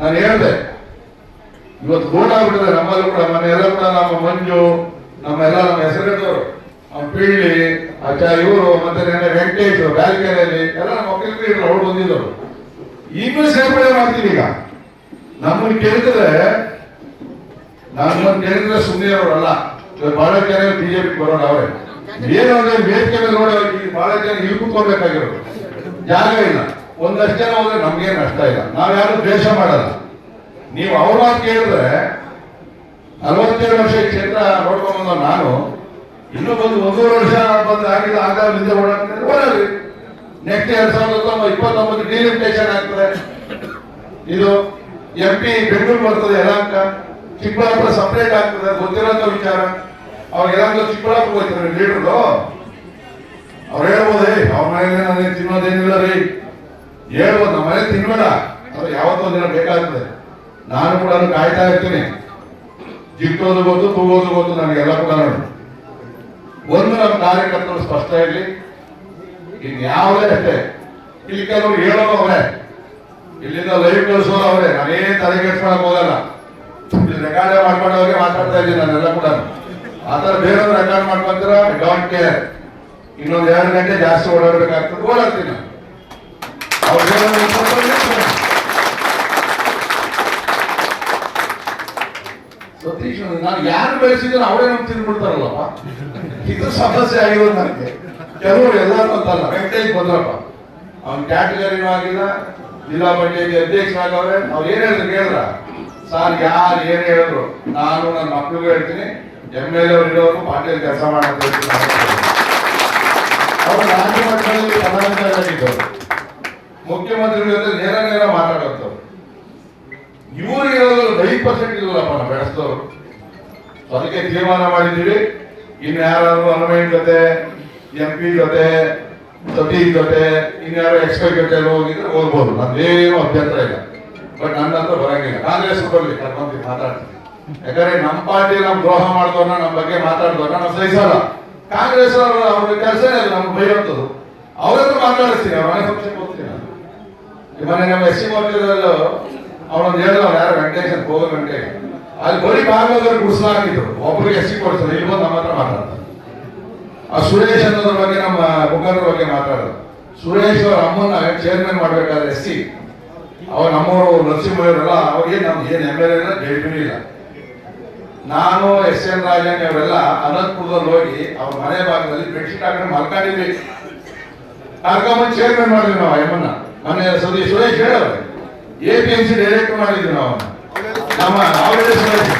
ನಾನು ಹೇಳ್ದೆ, ಇವತ್ತು ಗೋಡ ಆಗ್ಬಿಟ್ಟಿದೆ ನಮ್ಮಲ್ಲೂ ಕೂಡ ಮನೆಯೆಲ್ಲ ಕೂಡ ನಮ್ಮ ಮಂಜು ನಮ್ಮೆಲ್ಲ ನಮ್ಮ ಹೆಸರಿದ್ದವರು, ನಮ್ಮ ಪಿಳ್ಳಿ, ಅಜ್ಜ, ಇವರು, ಮತ್ತೆ ನೆನ್ನೆ ವೆಂಕಟೇಶ್, ಬ್ಯಾಲ್ಕೆರೆಯಲ್ಲಿ ಎಲ್ಲ ನಮ್ಮ ಮಕ್ಕಳಿಗೆ ಅವ್ರು ಬಂದಿದ್ದರು. ಈಗಲೂ ಸೇರ್ಪಡೆ ಮಾಡ್ತೀವಿ ಈಗ. ನಮ್ಮನ್ನು ಕೇಳಿದ್ರೆ ನಮ್ಮನ್ನು ಕೇಳಿದ್ರೆ ಸುಮ್ಮನೆ ಅವರಲ್ಲ ಬಹಳ ಜನ ಬಿಜೆಪಿ ಬರೋರು ಅವರೇ. ಏನು ಮೇಲೆ ನೋಡಿ ಅವ್ರಿಗೆ ಬಹಳ ಜನ ಇಲ್ಲಿ ಜಾಗ ಇಲ್ಲ. ಒಂದಷ್ಟು ಜನ ಹೋದ್ರೆ ನಮ್ಗೇನು ನಷ್ಟ ಇಲ್ಲ. ನಾವು ಯಾರು ದ್ವೇಷ ಮಾಡಲ್ಲ. ನೀವು ಅವ್ರ ಕೇಳಿದ್ರೆ ನಲವತ್ತೇಳು ವರ್ಷ ಈ ಕ್ಷೇತ್ರ ನೋಡ್ಕೊಂಡ್ಬಂದ ನಾನು. ಇನ್ನೂ ಬಂದು ಒಂದೂವರೆ ವರ್ಷ ಬಂದು ಆಗಿಲ್ಲ ಆಗ ನಿಂದೆ ಓಡಾಡ್ತಾರೆ ಓಡಾಡ್ರಿ ನೆಕ್ಸ್ಟ್ ಎರಡ್ ಸಾವಿರದ ಹತ್ತೊಂಬತ್ತು, ಇಪ್ಪತ್ತೊಂಬತ್ತು ಡಿಲಿಮಿಟೇಷನ್ ಆಗ್ತದೆ. ಇದು ಎಂ ಪಿ ಬೆಂಗಳೂರು ಬರ್ತದೆ, ಯಲಹಂಕ. ಚಿಕ್ಕಬಳ್ಳಾಪುರ ಸಪ್ರೇಟ್ ಆಗ್ತದೆ ಗೊತ್ತಿರೋಂಥ ವಿಚಾರ. ಅವಾಗ ಯಲಹಂಕ ಚಿಕ್ಕಬಳ್ಳಾಪುರ ಹೋಗ್ತಾರೆ ಲೀಡರ್ ಅವ್ರು ಹೇಳ್ಬೋದೇ ಅವ್ರ ಹೇಳ್ಬೋದು ನಮ್ಮ ಮನೆ ತಿನ್ಬೇಡ ಅದು ಯಾವತ್ತೋ ಒಂದಿನ ಬೇಕಾಗ್ತದೆ. ನಾನು ಕೂಡ ಕಾಯ್ತಾ ಇರ್ತೀನಿ. ಜಿಟ್ಟೋದು ಗೊತ್ತು ತೂಗೋದು ಗೊತ್ತು ನನಗೆಲ್ಲ ಕೂಡ ನೋಡಿ. ಒಂದು ನಮ್ಮ ಕಾರ್ಯಕರ್ತರು ಸ್ಪಷ್ಟ ಇರಲಿ ಇನ್ ಯಾವುದೇ ಅಷ್ಟೇ. ಇಲ್ಲಿ ಕೆಲವರು ಹೇಳೋದು ಅವರೇ. ಇಲ್ಲಿಂದ ಲೈವ್ ಕಳಿಸೋರು ಅವರೇ. ನಾನೇ ತಲೆ ಕೆಡ್ಸ್ಕೊಳಕ್ ಹೋಗಲ್ಲ. ಇಲ್ಲಿ ರೆಕಾರ್ಡ್ ಮಾಡ್ಕೊಂಡವ್ರಿಗೆ ಮಾತಾಡ್ತಾ ಇದ್ದೀನಿ ನಾನೆಲ್ಲ ಕೂಡ. ಆ ಥರ ಬೇರೆಯವ್ರು ರೆಕಾರ್ಡ್ ಮಾಡ್ಕೊಂತೀರ? ಡೋಂಟ್ ಕೇರ್ ಇನ್ನೊಂದು ಎರಡು ಗಂಟೆ ಜಾಸ್ತಿ ಓಡಾಡಬೇಕಾಗ್ತದೆ. ಓಡಾಡ್ತೀನಿ. ಅವ್ರು ಹೇಳೋದು ಇಟ್ಕೊಂಡು ಇರ್ತೀನಿ. ಸತೀಶ್ ನಾನು ಯಾರು ಬೆಳೆಸಿದ್ರೆ ಅವರೇ ನಮ್ಗೆ ತಿಂದ್ಬಿಡ್ತಾರಲ್ಲಪ್ಪ ಇದು ಸಮಸ್ಯೆ ಆಗಿರೋದು ನನಗೆ. ಕೆಲವರು ಎಲ್ಲರೂ ಅಂತಲ್ಲ ವೆಂಕಟೇಶ್ ಬಂದ್ರಪ್ಪ. ಅವ್ನ ಕ್ಯಾಟಗರಿನೂ ಆಗಿಲ್ಲ, ಜಿಲ್ಲಾ ಪಂಚಾಯತಿ ಅಧ್ಯಕ್ಷರಾಗವ್ರೆ ಅವ್ರು ಏನ್ ಹೇಳಿದ್ರು ಕೇಳಿದ್ರ? ಸರ್, ಯಾರು ಏನ್ ಹೇಳಿದ್ರು? ನಾನು ನನ್ನ ಮಕ್ಕಳಿಗೂ ಹೇಳ್ತೀನಿ ಎಂ ಎಲ್ ಅವ್ರು ಇರೋರು ಪಾಟೀಲ್ ಕೆಲಸ ಹೇಳ್ತೀನಿ. ಅವರು ರಾಜ್ಯ ಮಟ್ಟದಲ್ಲಿ ಪದಾಧಿಕಾರಿಯಾಗಿದ್ದವರು ಮುಖ್ಯಮಂತ್ರಿಗಳ ಜೊತೆ ನೇರ ನೇರ ಮಾತಾಡುತ್ತವ್ರು ಇವ್ರಿಗೆ ಐದು ಪರ್ಸೆಂಟ್ ಇಲ್ಲಪ್ಪ ನಾವು ಬೆಳೆಸಿದವರು ಅದಕ್ಕೆ ತೀರ್ಮಾನ ಮಾಡಿದ್ದೀವಿ. ಇನ್ನು ಯಾರಾದ್ರು ಹನುಮೈನ್ ಜೊತೆ ಎಂ ಪಿ ಜೊತೆ, ಸತೀಶ್ ಜೊತೆ, ಇನ್ಯಾರು ಎಕ್ಸ್ಪೈ ಜೊತೆ ಹೋಗಿದ್ರೆ ಹೋಗ್ಬೋದು. ನಂದೇನು ಅಭ್ಯಂತರ ಇಲ್ಲ. ಬಟ್ ನನ್ನ ಹತ್ರ ಬರಂಗಿಲ್ಲ. ಕಾಂಗ್ರೆಸ್ ಬರಲಿ ಕರ್ಕೊಂಡು ಮಾತಾಡ್ತೀನಿ. ಯಾಕಂದ್ರೆ ನಮ್ಮ ಪಾರ್ಟಿ ನಮ್ಮ ದ್ರೋಹ ಮಾಡಿದವ್ರನ್ನ, ನಮ್ಮ ಬಗ್ಗೆ ಮಾತಾಡಿದವ್ರನ್ನ ನಾವು ಸಹಿಸಲ್ಲ. ಕಾಂಗ್ರೆಸ್ ಅವರು ಅವ್ರ ಕೆಲಸ ಅದು, ನಮ್ಗೆ ಬೈಯೋಂಥದ್ದು ಅವ್ರ ಮಾತಾಡಿಸ್ತೀನಿ, ಅವ್ರ ಮನೆ ಫಂಕ್ಷನ್ ಹೋಗ್ತೀನಿ ಮೊನ್ನೆ ನಮ್ಮ ಎಸ್ ಸಿ ಮೋರ್ಚಾದಲ್ಲೂ ಅವನೊಂದು ಹೇಳಿದ ಅವ್ನು ಯಾರು ವೆಂಕಟೇಶ್ ಅಂತ ಹೋಗೋ ವೆಂಕಟೇಶ್. ಅಲ್ಲಿ ಬರೀ ಭಾಗವತರು ಗುಡಿಸಲಾಗಿದ್ರು ಒಬ್ಬರಿಗೆ ಎಸ್ ಸಿ ಕೊಡ್ತಾರೆ ಇಲ್ಲಿ ಬಂದು ನಮ್ಮ ಹತ್ರ ಮಾತಾಡ್ತಾರೆ. ಆ ಸುರೇಶ್ ಅನ್ನೋದ್ರ ಬಗ್ಗೆ ನಮ್ಮ ಮುಖಂಡರ ಬಗ್ಗೆ ಮಾತಾಡೋದು ಸುರೇಶ್ ಅವ್ರ ಅಮ್ಮನ ಚೇರ್ಮನ್ ಮಾಡ್ಬೇಕಾದ್ರೆ ಎಸ್ ಸಿ. ಅವ ನಮ್ಮವರು ನರಸಿಂಹಯ್ಯವರೆಲ್ಲ ಅವ್ರಿಗೆ ನಮ್ಗೆ, ಏನು ಎಂ ಎಲ್ ಎ ಇಲ್ಲ ನಾನು ಎಸ್ ಎನ್ ರಾಜನ್ ಅವರೆಲ್ಲ ಅನಂತಪುರದಲ್ಲಿ ಹೋಗಿ ಅವ್ರ ಮನೆ ಭಾಗದಲ್ಲಿ ಬೆಡ್ಶೀಟ್ ಹಾಕೊಂಡು ಮಲ್ಕೊಂಡಿದ್ವಿ. ಕಾರ್ಯಕ್ರಮ ಚೇರ್ಮನ್ ಮಾಡಿದ್ವಿ ನಾವು ಎಮ್ಮನ್ನ ಮೊನ್ನೆ Sudeep Suresh ಹೇಳವ್ರೆ A P M C direct ಮಾಡಿದ್ವಿ ನಾವು. ಅವ್ನ. ನಮ್ಮ ಆಲ್ರೆಡಿ ಸುರೇಶ್.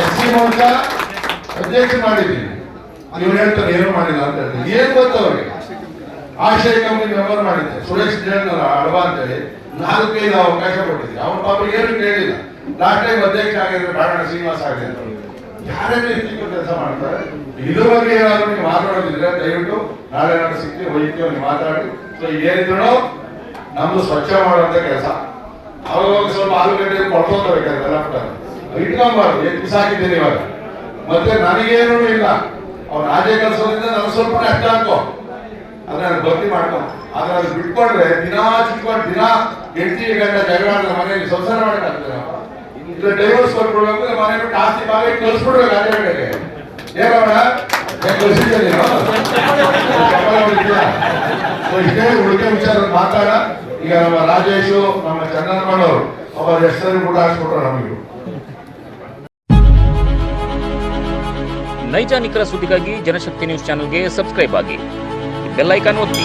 ಎಸ್ ಸಿ ಮೂಲಕ ಅಧ್ಯಕ್ಷ ಮಾಡಿದ್ವಿ. ಇವ್ರು ಹೇಳ್ತಾರೆ, ಏನು ಮಾಡಿಲ್ಲ ಅಂತ ಹೇಳ್ತಾರೆ. ಏನ್ ಗೊತ್ತು ಅವ್ರಿಗೆ? ಆಶ್ರಯ ಕಂಪನಿ ಮೆಂಬರ್ ಮಾಡಿದ್ದೆ. ಸುರೇಶ್ ಹೇಳಿದ್ನಲ್ಲ ಅಡವ ಅಂತೇಳಿ ನಾಲ್ಕೈದು ಅವಕಾಶ ಕೊಟ್ಟಿದ್ದೆ. ಅವ್ರ ಪಾಪ ಏನು ಕೇಳಿಲ್ಲ. ಲಾಸ್ಟ್ ಟೈಮ್ ಅಧ್ಯಕ್ಷ ಆಗಿದ್ರೆ ಕಾರಣ ಶ್ರೀನಿವಾಸ ಆಗಿದೆ ಅಂತ ಯಾರೇ ಇರ್ತಿಕ್ಕೂ ಕೆಲಸ ಮಾಡ್ತಾರೆ, ಇದ್ರ ಬಗ್ಗೆ ಏನಾದ್ರು ನೀವು ಮಾತಾಡೋದಿದ್ರೆ ದಯವಿಟ್ಟು ನಾಳೆ ನಾನು ಸಿಕ್ಕಿ ವೈದ್ಯರು ಮಾತಾಡಿ. ಸೊ ಏನಿದ್ರು ನಮ್ದು ಸ್ವಚ್ಛ ಮಾಡುವಂತ ಕೆಲಸ. ಅವಾಗ ಸ್ವಲ್ಪ ಆಲೂಗಡ್ಡೆ ಕೊಡ್ಕೊಂತಬೇಕಾದ್ರೆ ಲೆಫ್ಟ್ ಇಟ್ಕೊಂಬಾರ್ದು ಎಷ್ಟು ಬಿಸಾಕಿದ್ದೀನಿ ಇವಾಗ? ಮತ್ತೆ ನನಗೇನು ಇಲ್ಲ. ಅವ್ರು ರಾಜ್ಯ ಕೆಲಸದಿಂದ ನನಗೆ ಸ್ವಲ್ಪ ಅಷ್ಟ ಹಾಕೋ ಅದನ್ನ ನಾನು ಭರ್ತಿ ಮಾಡ್ಕೊ ಆದ್ರೆ ಅದು ಬಿಟ್ಕೊಂಡ್ರೆ ದಿನಾ ಚಿಟ್ಕೊಂಡು ದಿನ ಹೆಂಡತಿ ಗಂಡ ಜಗಳ ಮನೆಯಲ್ಲಿ ಸಂಸಾರ ಮಾಡಕ್ಕಾಗ್ತದೆ ಡೈವರ್ಸ್ ಕೊಟ್ಬಿಡ್ಬೇಕು, ಇಲ್ಲ ಮನೆ ಬಿಟ್ಟು ಆಸ್ತಿ ಭಾಗ ಕಳ್ಸ್ಬಿಡ್ಬೇಕು ರಾಜ್ಯ ಕಡೆಗೆ. ಏನೋಣ ಇಷ್ಟೇ ಉಳಿಕೆ ವಿಚಾರ ಮಾತಾಡ ಈಗ ನಮ್ಮ ರಾಜೇಶು ನಮ್ಮ ಚಂದನಗೌಡರು ಅವರ ಹೆಸರು ಕೂಡ ಹಾಕ್ಸ್ಬಿಟ್ರು ನಮಗೆ ನೈಜ ನಿಖರ ಸುದ್ದಿಗಾಗಿ ಜನಶಕ್ತಿ ನ್ಯೂಸ್ ಚಾನೆಲ್ಗೆ ಸಬ್ಸ್ಕ್ರೈಬ್ ಆಗಿ ಬೆಲ್ ಐಕಾನ್ ಒತ್ತಿ.